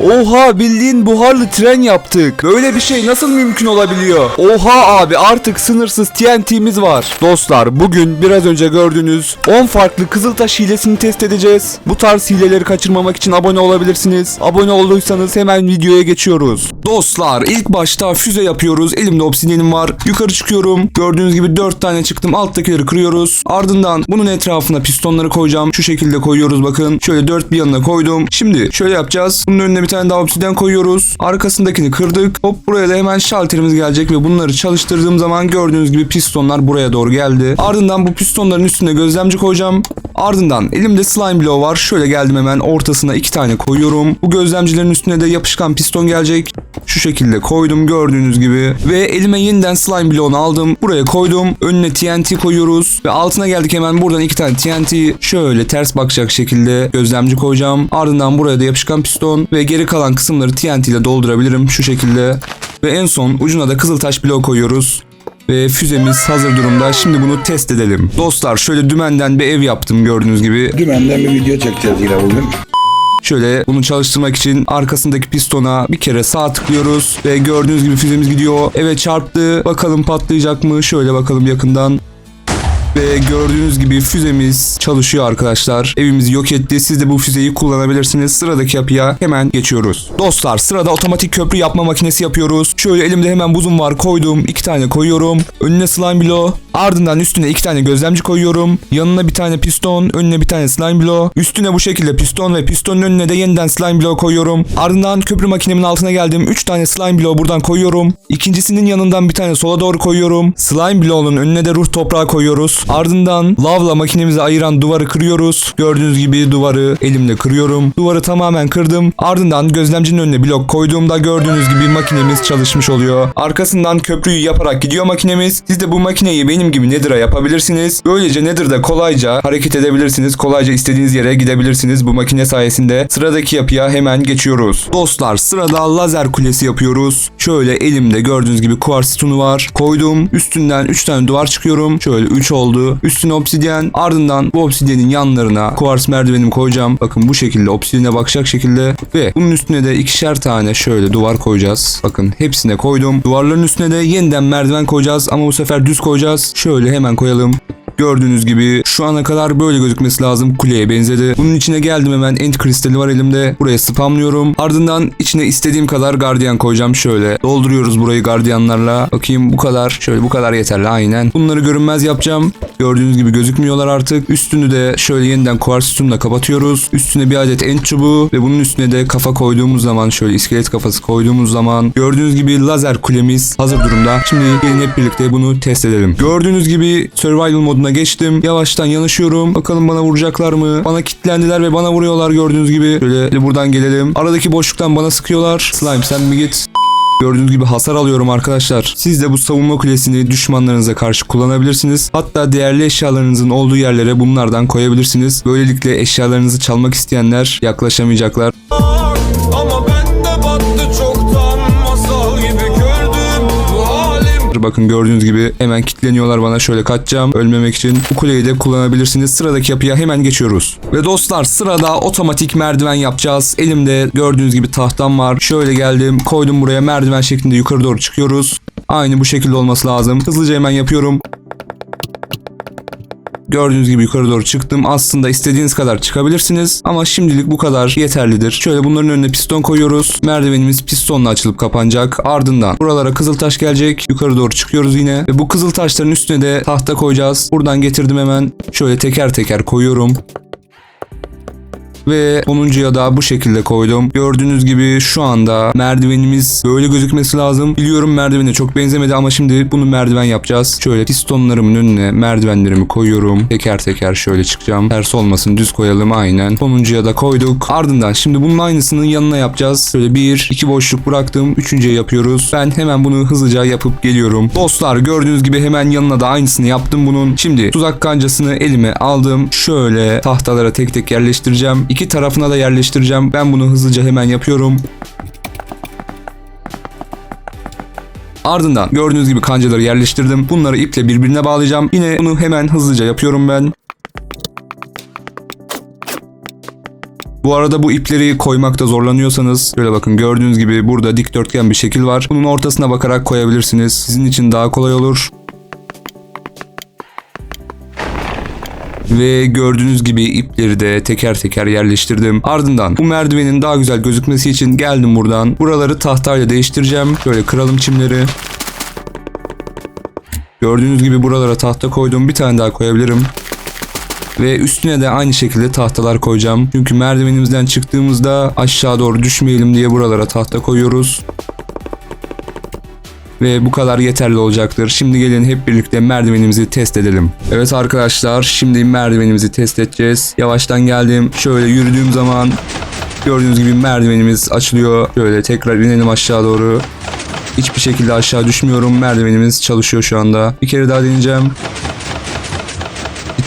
Oha bildiğin buharlı tren yaptık. Böyle bir şey nasıl mümkün olabiliyor? Oha abi artık sınırsız TNT'miz var. Dostlar bugün biraz önce gördüğünüz 10 farklı Kızıltaş hilesini test edeceğiz. Bu tarz hileleri kaçırmamak için abone olabilirsiniz. Abone olduysanız hemen videoya geçiyoruz. Dostlar ilk başta füze yapıyoruz. Elimde obsidiyenim var. Yukarı çıkıyorum. Gördüğünüz gibi 4 tane çıktım. Alttakileri kırıyoruz. Ardından bunun etrafına pistonları koyacağım. Şu şekilde koyuyoruz bakın. Şöyle 4 bir yanına koydum. Şimdi şöyle yapacağız. Bunun önüne bir tane daha obsidyen koyuyoruz. Arkasındakini kırdık. Hop buraya da hemen şalterimiz gelecek ve bunları çalıştırdığım zaman gördüğünüz gibi pistonlar buraya doğru geldi. Ardından bu pistonların üstüne gözlemci koyacağım. Ardından elimde slime bloğu var. Şöyle geldim hemen ortasına iki tane koyuyorum. Bu gözlemcilerin üstüne de yapışkan piston gelecek. Şu şekilde koydum gördüğünüz gibi. Ve elime yeniden slime bloğunu aldım. Buraya koydum. Önüne TNT koyuyoruz. Ve altına geldik hemen buradan iki tane TNT şöyle ters bakacak şekilde gözlemci koyacağım. Ardından buraya da yapışkan piston ve geri kalan kısımları TNT ile doldurabilirim şu şekilde. Ve en son ucuna da kızıltaş bloğu koyuyoruz. Ve füzemiz hazır durumda. Şimdi bunu test edelim. Dostlar şöyle dümenden bir ev yaptım gördüğünüz gibi. Dümenden bir video çekeceğiz yine bugün. Şöyle bunu çalıştırmak için arkasındaki pistona bir kere sağ tıklıyoruz ve gördüğünüz gibi füzemiz gidiyor. Evet çarptı. Bakalım patlayacak mı? Şöyle bakalım yakından. Ve gördüğünüz gibi füzemiz çalışıyor arkadaşlar. Evimizi yok etti. Siz de bu füzeyi kullanabilirsiniz. Sıradaki yapıya hemen geçiyoruz. Dostlar sırada otomatik köprü yapma makinesi yapıyoruz. Şöyle elimde hemen buzum var koydum. iki tane koyuyorum. Önüne slime bloğu. Ardından üstüne iki tane gözlemci koyuyorum. Yanına bir tane piston. Önüne bir tane slime bloğu. Üstüne bu şekilde piston ve pistonun önüne de yeniden slime bloğu koyuyorum. Ardından köprü makinemin altına geldim. Üç tane slime bloğu buradan koyuyorum. İkincisinin yanından bir tane sola doğru koyuyorum. Slime bloğunun önüne de ruh toprağı koyuyoruz. Ardından lavla makinemizi ayıran duvarı kırıyoruz. Gördüğünüz gibi duvarı elimle kırıyorum. Duvarı tamamen kırdım. Ardından gözlemcinin önüne blok koyduğumda gördüğünüz gibi makinemiz çalışmış oluyor. Arkasından köprüyü yaparak gidiyor makinemiz. Siz de bu makineyi benim gibi Nether'a yapabilirsiniz. Böylece Nether'da kolayca hareket edebilirsiniz. Kolayca istediğiniz yere gidebilirsiniz bu makine sayesinde. Sıradaki yapıya hemen geçiyoruz. Dostlar sırada lazer kulesi yapıyoruz. Şöyle elimde gördüğünüz gibi kuars sütunu var. Koydum. Üstünden 3 tane duvar çıkıyorum. Şöyle 3 oldu. Üstüne obsidyen. Ardından bu obsidyenin yanlarına kuars merdivenimi koyacağım. Bakın bu şekilde obsidyene bakacak şekilde. Ve bunun üstüne de ikişer tane şöyle duvar koyacağız. Bakın hepsine koydum. Duvarların üstüne de yeniden merdiven koyacağız. Ama bu sefer düz koyacağız. Şöyle hemen koyalım. Gördüğünüz gibi şu ana kadar böyle gözükmesi lazım. Kuleye benzedi. Bunun içine geldim hemen end kristali var elimde. Buraya spamlıyorum. Ardından içine istediğim kadar gardiyan koyacağım. Şöyle dolduruyoruz burayı gardiyanlarla. Bakayım bu kadar. Şöyle bu kadar yeterli aynen. Bunları görünmez yapacağım. Gördüğünüz gibi gözükmüyorlar artık. Üstünü de şöyle yeniden kuars sütunla kapatıyoruz. Üstüne bir adet end çubuğu ve bunun üstüne de kafa koyduğumuz zaman şöyle iskelet kafası koyduğumuz zaman gördüğünüz gibi lazer kulemiz hazır durumda. Şimdi gelin hep birlikte bunu test edelim. Gördüğünüz gibi survival moduna geçtim. Yavaştan yanaşıyorum. Bakalım bana vuracaklar mı? Bana kilitlendiler ve bana vuruyorlar gördüğünüz gibi. Şöyle buradan gelelim. Aradaki boşluktan bana sıkıyorlar. Slime sen bir git. Gördüğünüz gibi hasar alıyorum arkadaşlar. Siz de bu savunma kulesini düşmanlarınıza karşı kullanabilirsiniz. Hatta değerli eşyalarınızın olduğu yerlere bunlardan koyabilirsiniz. Böylelikle eşyalarınızı çalmak isteyenler yaklaşamayacaklar. Ama ben Bakın gördüğünüz gibi hemen kilitleniyorlar bana şöyle kaçacağım ölmemek için. Bu kuleyi de kullanabilirsiniz. Sıradaki yapıya hemen geçiyoruz. Ve dostlar sırada otomatik merdiven yapacağız. Elimde gördüğünüz gibi tahtam var. Şöyle geldim koydum buraya merdiven şeklinde yukarı doğru çıkıyoruz. Aynı bu şekilde olması lazım. Hızlıca hemen yapıyorum. Gördüğünüz gibi yukarı doğru çıktım. Aslında istediğiniz kadar çıkabilirsiniz. Ama şimdilik bu kadar yeterlidir. Şöyle bunların önüne piston koyuyoruz. Merdivenimiz pistonla açılıp kapanacak. Ardından buralara kızıltaş gelecek. Yukarı doğru çıkıyoruz yine. Ve bu kızıltaşların üstüne de tahta koyacağız. Buradan getirdim hemen. Şöyle teker teker koyuyorum. Ve 10'uncuya da bu şekilde koydum. Gördüğünüz gibi şu anda merdivenimiz böyle gözükmesi lazım. Biliyorum merdivene çok benzemedi ama şimdi bunu merdiven yapacağız. Şöyle pistonlarımın önüne merdivenlerimi koyuyorum. Teker teker şöyle çıkacağım. Ters olmasın düz koyalım aynen. 10'uncuya da koyduk. Ardından şimdi bunun aynısının yanına yapacağız. Şöyle bir iki boşluk bıraktım. Üçüncüye yapıyoruz. Ben hemen bunu hızlıca yapıp geliyorum. Dostlar gördüğünüz gibi hemen yanına da aynısını yaptım bunun. Şimdi tuzak kancasını elime aldım. Şöyle tahtalara tek tek yerleştireceğim. İki tarafına da yerleştireceğim. Ben bunu hızlıca hemen yapıyorum. Ardından gördüğünüz gibi kancaları yerleştirdim. Bunları iple birbirine bağlayacağım. Yine bunu hemen hızlıca yapıyorum ben. Bu arada bu ipleri koymakta zorlanıyorsanız şöyle bakın gördüğünüz gibi burada dikdörtgen bir şekil var. Bunun ortasına bakarak koyabilirsiniz. Sizin için daha kolay olur. Ve gördüğünüz gibi ipleri de teker teker yerleştirdim. Ardından bu merdivenin daha güzel gözükmesi için geldim buradan. Buraları tahtayla değiştireceğim. Şöyle kıralım çimleri. Gördüğünüz gibi buralara tahta koydum. Bir tane daha koyabilirim. Ve üstüne de aynı şekilde tahtalar koyacağım. Çünkü merdivenimizden çıktığımızda aşağı doğru düşmeyelim diye buralara tahta koyuyoruz. Ve bu kadar yeterli olacaktır. Şimdi gelin hep birlikte merdivenimizi test edelim. Evet arkadaşlar şimdi merdivenimizi test edeceğiz. Yavaştan geldim. Şöyle yürüdüğüm zaman gördüğünüz gibi merdivenimiz açılıyor. Şöyle tekrar inelim aşağı doğru. Hiçbir şekilde aşağı düşmüyorum. Merdivenimiz çalışıyor şu anda. Bir kere daha deneyeceğim.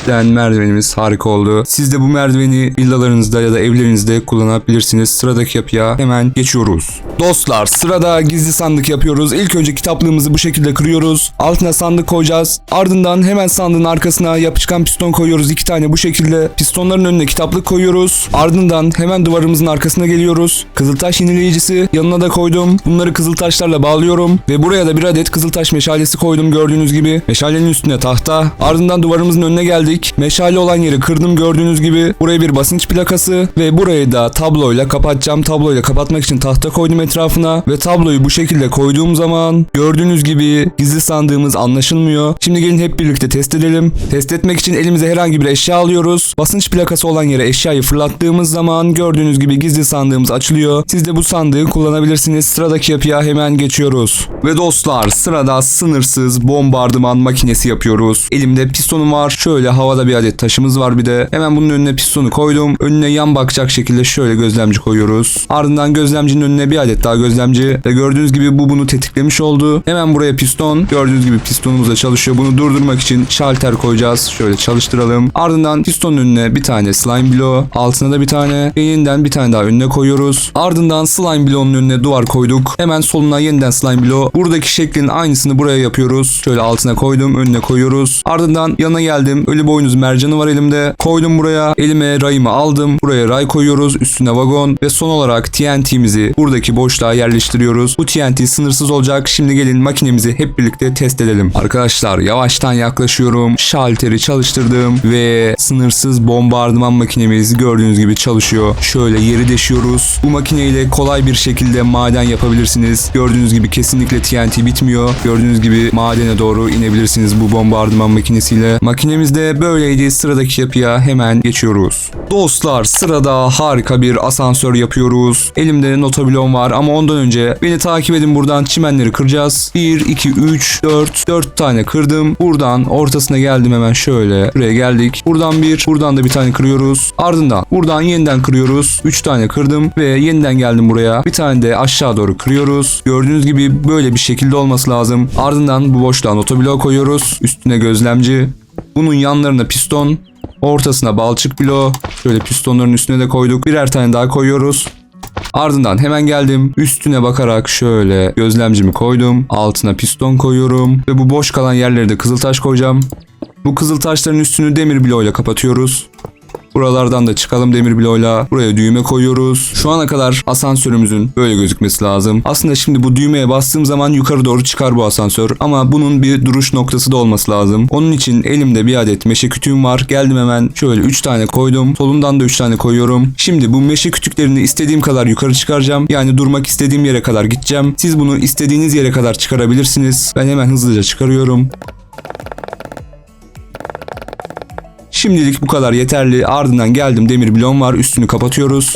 Cidden merdivenimiz harika oldu. Siz de bu merdiveni villalarınızda ya da evlerinizde kullanabilirsiniz. Sıradaki yapıya hemen geçiyoruz. Dostlar sırada gizli sandık yapıyoruz. İlk önce kitaplığımızı bu şekilde kırıyoruz. Altına sandık koyacağız. Ardından hemen sandığın arkasına yapışkan piston koyuyoruz. iki tane bu şekilde. Pistonların önüne kitaplık koyuyoruz. Ardından hemen duvarımızın arkasına geliyoruz. Kızıltaş yenileyicisi yanına da koydum. Bunları kızıltaşlarla bağlıyorum. Ve buraya da bir adet kızıltaş meşalesi koydum gördüğünüz gibi. Meşalenin üstüne tahta. Ardından duvarımızın önüne geldik. Meşale olan yeri kırdım gördüğünüz gibi. Buraya bir basınç plakası ve burayı da tabloyla kapatacağım. Tabloyla kapatmak için tahta koydum etrafına ve tabloyu bu şekilde koyduğum zaman gördüğünüz gibi gizli sandığımız anlaşılmıyor. Şimdi gelin hep birlikte test edelim. Test etmek için elimize herhangi bir eşya alıyoruz. Basınç plakası olan yere eşyayı fırlattığımız zaman gördüğünüz gibi gizli sandığımız açılıyor. Siz de bu sandığı kullanabilirsiniz. Sıradaki yapıya hemen geçiyoruz. Ve dostlar sırada sınırsız bombardıman makinesi yapıyoruz. Elimde pistonum var. Şöyle havada bir adet taşımız var bir de. Hemen bunun önüne pistonu koydum. Önüne yan bakacak şekilde şöyle gözlemci koyuyoruz. Ardından gözlemcinin önüne bir adet daha gözlemci. Ve gördüğünüz gibi bu bunu tetiklemiş oldu. Hemen buraya piston. Gördüğünüz gibi pistonumuz da çalışıyor. Bunu durdurmak için şalter koyacağız. Şöyle çalıştıralım. Ardından pistonun önüne bir tane slime bloğu. Altına da bir tane. Yeniden bir tane daha önüne koyuyoruz. Ardından slime bloğunun önüne duvar koyduk. Hemen soluna yeniden slime bloğu. Buradaki şeklin aynısını buraya yapıyoruz. Şöyle altına koydum. Önüne koyuyoruz. Ardından yana geldim. Ölü boynuz mercanı var elimde. Koydum buraya. Elime rayımı aldım. Buraya ray koyuyoruz. Üstüne vagon. Ve son olarak TNT'mizi buradaki boşluğa yerleştiriyoruz. Bu TNT sınırsız olacak. Şimdi gelin makinemizi hep birlikte test edelim. Arkadaşlar yavaştan yaklaşıyorum. Şalteri çalıştırdım ve sınırsız bombardıman makinemiz gördüğünüz gibi çalışıyor. Şöyle yeri deşiyoruz. Bu makineyle kolay bir şekilde maden yapabilirsiniz. Gördüğünüz gibi kesinlikle TNT bitmiyor. Gördüğünüz gibi madene doğru inebilirsiniz bu bombardıman makinesiyle. Makinemiz böyleydi. Sıradaki yapıya hemen geçiyoruz. Dostlar sırada harika bir asansör yapıyoruz. Elimde notablon var ama ondan önce beni takip edin buradan çimenleri kıracağız. 1, 2, 3, 4, 4 tane kırdım. Buradan ortasına geldim hemen şöyle. Buraya geldik. Buradan bir, buradan da bir tane kırıyoruz. Ardından buradan yeniden kırıyoruz. 3 tane kırdım ve yeniden geldim buraya. Bir tane de aşağı doğru kırıyoruz. Gördüğünüz gibi böyle bir şekilde olması lazım. Ardından bu boşluğa notobloğu koyuyoruz. Üstüne gözlemci. Bunun yanlarına piston. Ortasına balçık bloğu. Şöyle pistonların üstüne de koyduk. Birer tane daha koyuyoruz. Ardından hemen geldim. Üstüne bakarak şöyle gözlemcimi koydum. Altına piston koyuyorum. Ve bu boş kalan yerlere de kızıltaş koyacağım. Bu kızıltaşların üstünü demir bloğuyla kapatıyoruz. Buralardan da çıkalım demir bloğuyla. Buraya düğme koyuyoruz. Şu ana kadar asansörümüzün böyle gözükmesi lazım. Aslında şimdi bu düğmeye bastığım zaman yukarı doğru çıkar bu asansör. Ama bunun bir duruş noktası da olması lazım. Onun için elimde bir adet meşe kütüğüm var. Geldim hemen şöyle 3 tane koydum. Solundan da 3 tane koyuyorum. Şimdi bu meşe kütüklerini istediğim kadar yukarı çıkaracağım. Yani durmak istediğim yere kadar gideceğim. Siz bunu istediğiniz yere kadar çıkarabilirsiniz. Ben hemen hızlıca çıkarıyorum. Şimdilik bu kadar yeterli. Ardından geldim demir bloğum var. Üstünü kapatıyoruz.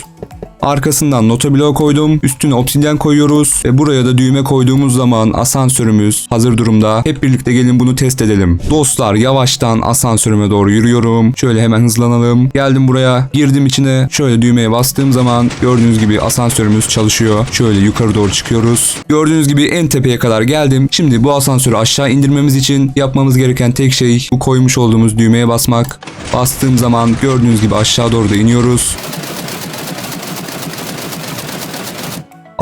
Arkasından nota bloğu koydum. Üstüne obsidyen koyuyoruz. Ve buraya da düğme koyduğumuz zaman asansörümüz hazır durumda. Hep birlikte gelin bunu test edelim. Dostlar yavaştan asansörüme doğru yürüyorum. Şöyle hemen hızlanalım. Geldim buraya. Girdim içine. Şöyle düğmeye bastığım zaman gördüğünüz gibi asansörümüz çalışıyor. Şöyle yukarı doğru çıkıyoruz. Gördüğünüz gibi en tepeye kadar geldim. Şimdi bu asansörü aşağı indirmemiz için yapmamız gereken tek şey bu koymuş olduğumuz düğmeye basmak. Bastığım zaman gördüğünüz gibi aşağı doğru da iniyoruz.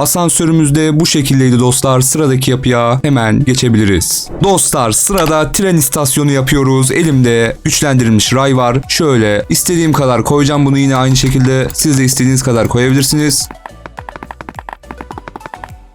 Asansörümüz de bu şekildeydi dostlar. Sıradaki yapıya hemen geçebiliriz. Dostlar sırada tren istasyonu yapıyoruz. Elimde güçlendirilmiş ray var. Şöyle istediğim kadar koyacağım bunu yine aynı şekilde. Siz de istediğiniz kadar koyabilirsiniz.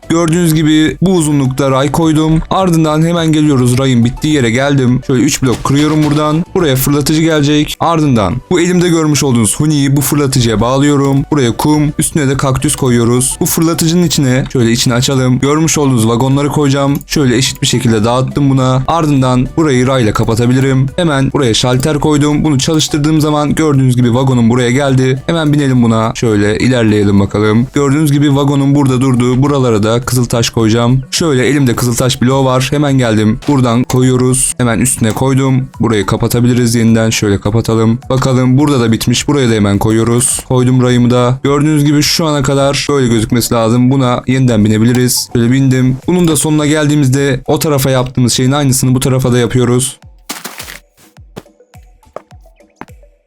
Gördüğünüz gibi bu uzunlukta ray koydum. Ardından hemen geliyoruz rayın bittiği yere geldim. Şöyle 3 blok kırıyorum buradan. Buraya fırlatıcı gelecek. Ardından bu elimde görmüş olduğunuz huniyi bu fırlatıcıya bağlıyorum. Buraya kum, üstüne de kaktüs koyuyoruz. Bu fırlatıcının içine şöyle içini açalım. Görmüş olduğunuz vagonları koyacağım. Şöyle eşit bir şekilde dağıttım buna. Ardından burayı rayla kapatabilirim. Hemen buraya şalter koydum. Bunu çalıştırdığım zaman gördüğünüz gibi vagonum buraya geldi. Hemen binelim buna. Şöyle ilerleyelim bakalım. Gördüğünüz gibi vagonum burada durdu. Buralara da kızıltaş koyacağım. Şöyle elimde kızıltaş bloğu var. Hemen geldim. Buradan koyuyoruz. Hemen üstüne koydum. Burayı kapatabiliriz yeniden. Şöyle kapatalım. Bakalım burada da bitmiş. Buraya da hemen koyuyoruz. Koydum rayımı da. Gördüğünüz gibi şu ana kadar böyle gözükmesi lazım. Buna yeniden binebiliriz. Şöyle bindim. Bunun da sonuna geldiğimizde o tarafa yaptığımız şeyin aynısını bu tarafa da yapıyoruz.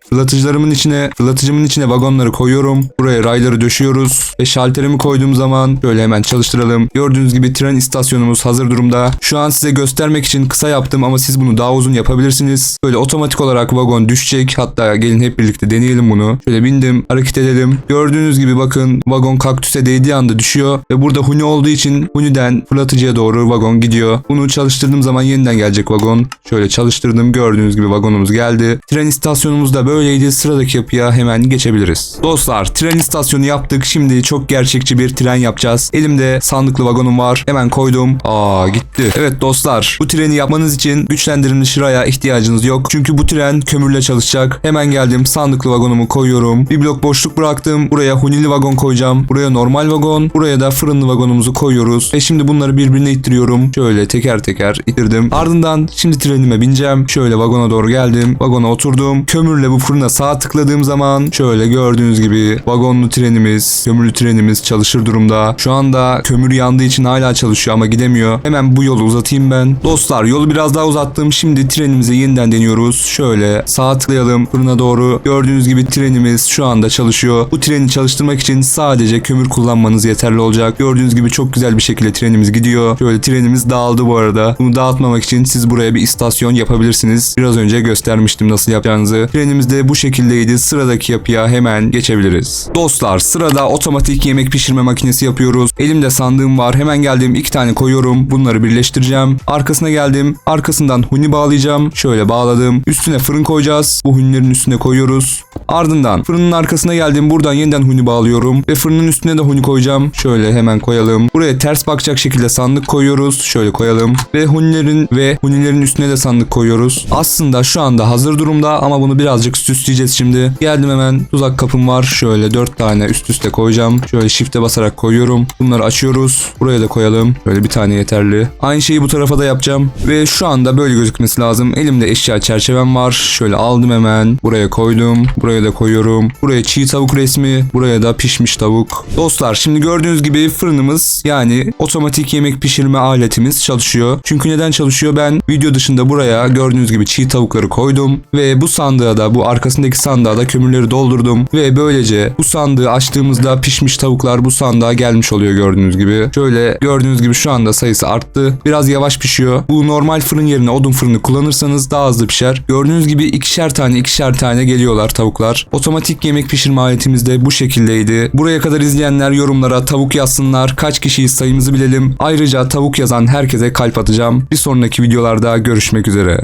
Fırlatıcılarımın içine, fırlatıcımın içine vagonları koyuyorum. Buraya rayları döşüyoruz. Ve şalterimi koyduğum zaman böyle hemen çalıştıralım. Gördüğünüz gibi tren istasyonumuz hazır durumda. Şu an size göstermek için kısa yaptım ama siz bunu daha uzun yapabilirsiniz. Böyle otomatik olarak vagon düşecek. Hatta gelin hep birlikte deneyelim bunu. Şöyle bindim, hareket edelim. Gördüğünüz gibi bakın vagon kaktüse değdiği anda düşüyor. Ve burada huni olduğu için huniden fırlatıcıya doğru vagon gidiyor. Bunu çalıştırdığım zaman yeniden gelecek vagon. Şöyle çalıştırdım. Gördüğünüz gibi vagonumuz geldi. Tren istasyonumuz da böyleydi. Sıradaki yapıya hemen geçebiliriz. Dostlar tren istasyonu yaptık. Şimdi çok gerçekçi bir tren yapacağız. Elimde sandıklı vagonum var. Hemen koydum. Aa gitti. Evet dostlar bu treni yapmanız için güçlendirilmiş raya ihtiyacınız yok. Çünkü bu tren kömürle çalışacak. Hemen geldim sandıklı vagonumu koyuyorum. Bir blok boşluk bıraktım. Buraya hunili vagon koyacağım. Buraya normal vagon. Buraya da fırınlı vagonumuzu koyuyoruz. Ve şimdi bunları birbirine ittiriyorum. Şöyle teker teker ittirdim. Ardından şimdi trenime bineceğim. Şöyle vagona doğru geldim. Vagona oturdum. Kömürle bu fırına sağ tıkladığım zaman şöyle gördüğünüz gibi vagonlu trenimiz, kömürlü trenimiz çalışır durumda. Şu anda kömür yandığı için hala çalışıyor ama gidemiyor. Hemen bu yolu uzatayım ben. Dostlar yolu biraz daha uzattım. Şimdi trenimizi yeniden deniyoruz. Şöyle sağ tıklayalım fırına doğru. Gördüğünüz gibi trenimiz şu anda çalışıyor. Bu treni çalıştırmak için sadece kömür kullanmanız yeterli olacak. Gördüğünüz gibi çok güzel bir şekilde trenimiz gidiyor. Şöyle trenimiz dağıldı bu arada. Bunu dağıtmamak için siz buraya bir istasyon yapabilirsiniz. Biraz önce göstermiştim nasıl yapacağınızı. Trenimiz de bu şekildeydi. Sıradaki yapıya hemen geçebiliriz. Dostlar sırada otomatik yemek pişirme makinesi yapıyoruz. Elimde sandığım var. Hemen geldim iki tane koyuyorum. Bunları birleştireceğim. Arkasına geldim. Arkasından huni bağlayacağım. Şöyle bağladım. Üstüne fırın koyacağız. Bu hunilerin üstüne koyuyoruz. Ardından fırının arkasına geldim. Buradan yeniden huni bağlıyorum. Ve fırının üstüne de huni koyacağım. Şöyle hemen koyalım. Buraya ters bakacak şekilde sandık koyuyoruz. Şöyle koyalım. Ve hunilerin ve hunilerin üstüne de sandık koyuyoruz. Aslında şu anda hazır durumda ama bunu birazcık süsleyeceğiz şimdi. Geldim hemen tuzak kapım var. Şöyle 4 tane üst üste koyacağım. Şöyle shift'e basarak koyuyorum. Bunları açıyoruz. Buraya da koyalım. Böyle bir tane yeterli. Aynı şeyi bu tarafa da yapacağım. Ve şu anda böyle gözükmesi lazım. Elimde eşya çerçevem var. Şöyle aldım hemen. Buraya koydum. Buraya da koyuyorum. Buraya çiğ tavuk resmi. Buraya da pişmiş tavuk. Dostlar şimdi gördüğünüz gibi fırınımız yani otomatik yemek pişirme aletimiz çalışıyor. Çünkü neden çalışıyor? Ben video dışında buraya gördüğünüz gibi çiğ tavukları koydum. Ve bu sandığa da bu arkasındaki sandığa da kömürleri doldurdum. Ve böylece bu sandığı açtığımızda pişmiş tavuklar bu sandığa gelmiş oluyor gördüğünüz gibi. Şöyle gördüğünüz gibi şu anda sayısı arttı. Biraz yavaş pişiyor. Bu normal fırın yerine odun fırını kullanırsanız daha hızlı pişer. Gördüğünüz gibi ikişer tane ikişer tane geliyorlar tavuklar. Otomatik yemek pişirme aletimiz de bu şekildeydi. Buraya kadar izleyenler yorumlara tavuk yazsınlar. Kaç kişiyiz sayımızı bilelim. Ayrıca tavuk yazan herkese kalp atacağım. Bir sonraki videolarda görüşmek üzere.